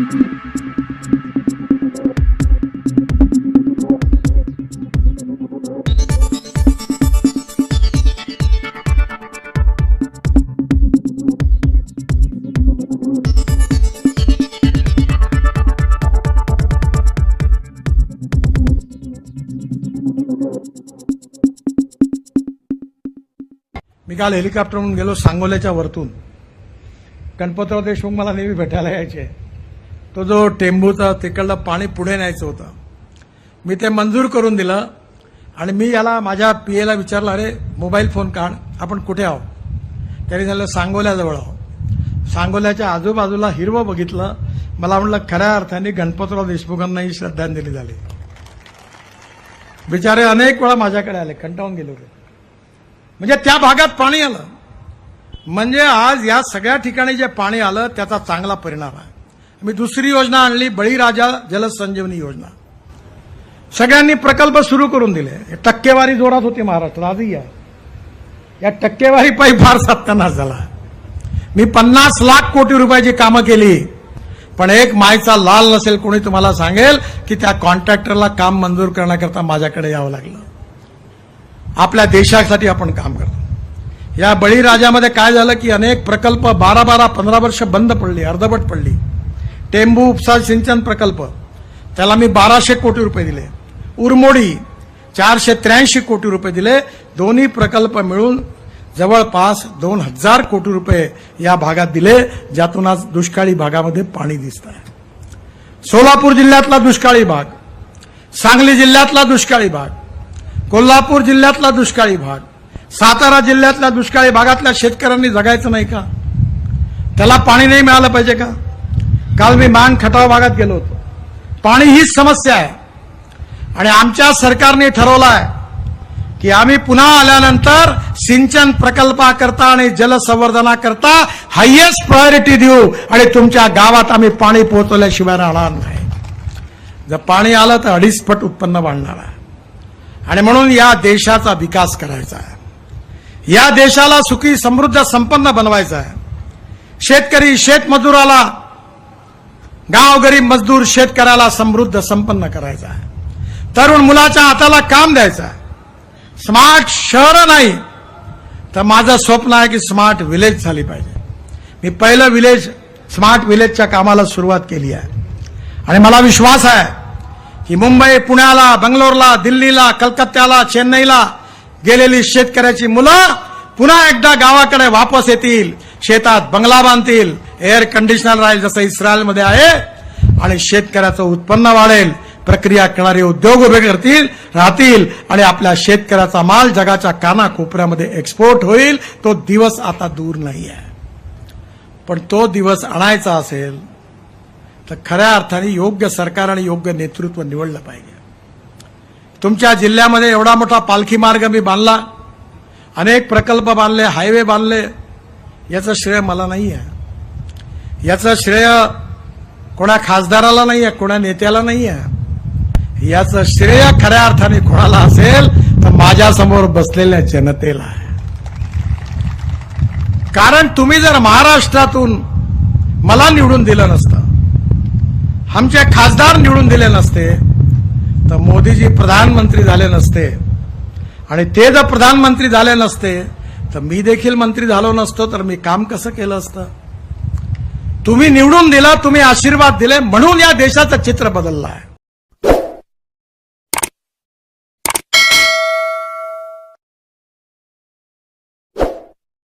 मी काल हेलिकॉप्टरहून गेलो सांगोल्याच्या वरतून. गणपतराव देशमुख मला नेहमी भेटायला यायचे. तो जो टेंबूचा तिकडलं पाणी पुढे न्यायचं होतं. मी ते मंजूर करून दिलं आणि मी याला माझ्या पीएला विचारलं अरे मोबाईल फोन काढ आपण कुठे आहो त्यांनी झालं सांगोल्याजवळ आहो सांगोल्याच्या आजूबाजूला हिरवं बघितलं. मला म्हटलं खऱ्या अर्थाने गणपतराव देशमुखांनाही श्रद्धांजली झाली. बिचारे अनेक वेळा माझ्याकडे आले कंटाळून गेले होते. म्हणजे त्या भागात पाणी आलं. म्हणजे आज या सगळ्या ठिकाणी जे पाणी आलं त्याचा चांगला परिणाम आहे. मी दुसरी योजना आणली बळीराजा जलसंजीवनी योजना. सगळ्यांनी प्रकल्प सुरू करून दिले. टक्केवारी जोरात होती महाराष्ट्रात आजही आहे. या टक्केवारी पायी फार सत्यानाश झाला. मी पन्नास लाख कोटी रुपयाची कामं केली. पण एक मायचा लाल नसेल कोणी तुम्हाला सांगेल की त्या कॉन्ट्रॅक्टरला काम मंजूर करण्याकरता माझ्याकडे यावं लागलं. आपल्या देशासाठी आपण काम करतो. या बळीराजामध्ये काय झालं की अनेक प्रकल्प बारा बारा पंधरा वर्ष बंद पडली अर्धवट पडली. टेंबू उपसा सिंचन प्रकल्प. त्याला मी बाराशे कोटी रुपये दिले. उरमोडी चारशे त्र्याऐंशी कोटी रुपये दिले. दोन्ही प्रकल्प मिळून जवळपास दोन हजार कोटी रुपये या भागात दिले ज्यातून आज दुष्काळी भागामध्ये पाणी दिसत आहे सोलापूर जिल्ह्यातला दुष्काळी भाग सांगली जिल्ह्यातला दुष्काळी भाग कोल्हापूर जिल्ह्यातला दुष्काळी भाग सातारा जिल्ह्यातल्या दुष्काळी भागातल्या शेतकऱ्यांनी जगायचं नाही का? त्याला पाणी नाही मिळालं पाहिजे का? काल मी मान खटाव भागात गेलो होतो. पाणी हीच समस्या आहे. आणि आमच्या सरकारने ठरवलं आहे की आम्ही पुन्हा आल्यानंतर सिंचन प्रकल्पाकरता आणि जलसंवर्धनाकरता हायेस्ट प्रायोरिटी देऊ आणि तुमच्या गावात आम्ही पाणी पोहोचवल्याशिवाय राहणार नाही. जर पाणी आलं तर अडीच पट उत्पन्न वाढणार आहे. आणि म्हणून या देशाचा विकास करायचा आहे. या देशाला सुखी समृद्ध संपन्न बनवायचा आहे. शेतकरी शेतमजुराला गाव गरीब मजदूर शेतकऱ्याला समृद्ध संपन्न करायचा आहे. तरुण मुलाच्या हाताला काम द्यायचं आहे. स्मार्ट शहर नाही. तर माझं स्वप्न आहे की स्मार्ट विलेज झाली पाहिजे. मी पहिलं विलेज स्मार्ट विलेजच्या कामाला सुरुवात केली आहे. आणि मला विश्वास आहे की मुंबई पुण्याला बंगलोरला दिल्लीला कलकत्त्याला चेन्नईला गेलेली शेतकऱ्याची मुलं पुन्हा एकदा गावाकडे वापस येतील शेतात बंगला बांधतील एअर कंडिशनर राहील जसं इस्रायलमध्ये आहे आणि शेतकऱ्याचं उत्पन्न वाढेल प्रक्रिया करणारे उद्योग उभे करतील राहतील आणि आपल्या शेतकऱ्याचा माल जगाच्या कानाकोपऱ्यामध्ये एक्सपोर्ट होईल तो दिवस आता दूर नाही आहे पण तो दिवस आणायचा असेल तर खऱ्या अर्थाने योग्य सरकार आणि योग्य नेतृत्व निवडलं पाहिजे. तुमच्या जिल्ह्यामध्ये एवढा मोठा पालखी मार्ग मी बांधला अनेक प्रकल्प बांधले हायवे बांधले याचं श्रेय मला नाही आहे याचं श्रेय कोणा खासदाराला नाही आहे कोणा नेत्याला नाही आहे याचं श्रेय खऱ्या अर्थाने कोणाला असेल तर माझ्यासमोर बसलेल्या जनतेला आहे. कारण तुम्ही जर महाराष्ट्रातून मला निवडून दिलं नसतं आमचे खासदार निवडून दिले नसते तर मोदीजी प्रधानमंत्री झाले नसते. आणि ते जर प्रधानमंत्री झाले नसते तर मी देखील मंत्री झालो नसतो तर मी काम कसं केलं असतं? तुम्ही निवडून दिला तुम्ही आशीर्वाद दिले म्हणून या देशाचं चित्र बदललं आहे.